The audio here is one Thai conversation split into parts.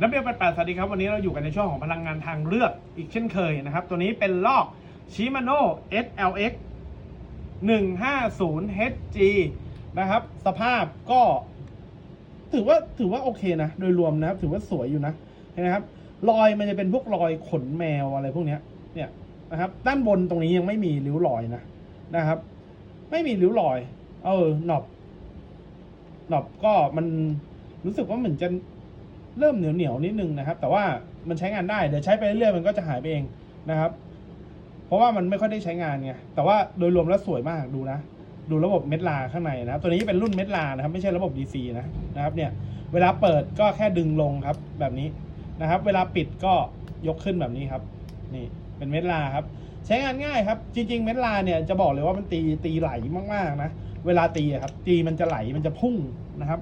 นักเรียนแปดสวัสดีครับ วันนี้เราอยู่กันในช่วงของพลังงานทางเลือกอีกเช่นเคยนะครับ ตัวนี้เป็นลอกชิมาโน่ SLX 150 HG นะครับ สภาพก็ ถือว่าถือว่าโอเคนะ โดยรวมนะครับ ถือว่าสวยอยู่นะเห็นะครับ รอยมันจะเป็นพวกรอยขนแมวอะไรพวกนี้เนี่ยนะครับ ด้านบนตรงนี้ยังไม่มีริ้วรอยนะนะครับ ไม่มีริ้วรอย เออหนอบหนอบก็มันรู้สึกว่าเหมือนจะ เริ่มเหนียวเหนียวๆนิดนึงนะครับ แต่ว่ามันใช้งานได้เดี๋ยวใช้ไปเรื่อยๆมันก็จะหายไปเองนะครับ เพราะว่ามันไม่ค่อยได้ใช้งานไงแต่ว่าโดยรวมแล้วสวยมากดูนะ ดูระบบเม็ดลาข้างในนะครับ ตัวนี้เป็นรุ่นเม็ดลานะครับ ไม่ใช่ระบบ DC นะนะครับ เนี่ย เวลาเปิดก็แค่ดึงลงครับแบบนี้นะครับ เวลาปิดก็ยกขึ้นแบบนี้ครับ นี่เป็นเม็ดลาครับ ใช้งานง่ายครับ จริง ๆ เม็ดลาเนี่ยจะบอกเลยว่ามันตีตีไหลมากๆนะเวลาตีครับตีมันจะไหลมันจะพุ่งนะครับ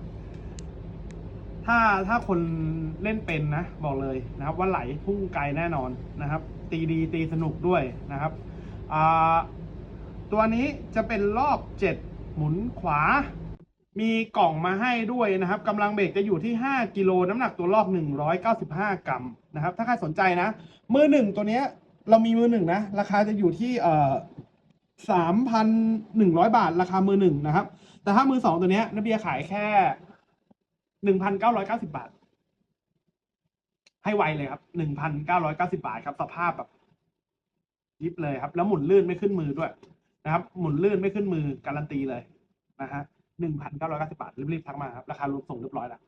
ถ้าถ้าคนเล่นเป็นนะ บอกเลยนะครับว่าไหลพุ่งไกลแน่นอนนะครับ ตีดีตีสนุกด้วยนะครับตัวนี้จะเป็นรอบเจ็ดหมุนขวา มีกล่องมาให้ด้วยนะครับกำลังเบรกจะอยู่ที่ 5 กิโลน้ำหนักตัวรอบ 195 กรัมนะครับ ถ้าใครสนใจนะ มือหนึ่งตัวเนี้ยเรามีมือหนึ่งนะ ราคาจะอยู่ที่เอ่อสามพันหนึ่งร้อยบาทราคามือหนึ่งนะครับ แต่ถ้ามือสองตัวเนี้ยนเบียร์ขายแค่ หนึ่งพันเก้าร้อยเก้าสิบาท ให้ไวเลยครับหนึ่งพันเก้าร้อยเก้าสิบาทครับ สภาพแบบยิบเลยครับ แล้วหมุนลื่นไม่ขึ้นมือด้วยนะครับ หมุนลื่นไม่ขึ้นมือการันตีเลยนะฮะหนึ่งพันเก้าร้อยเก้าสิบาทรีบๆทักมาครับ ราคารวมส่งเรียบร้อยแล้ว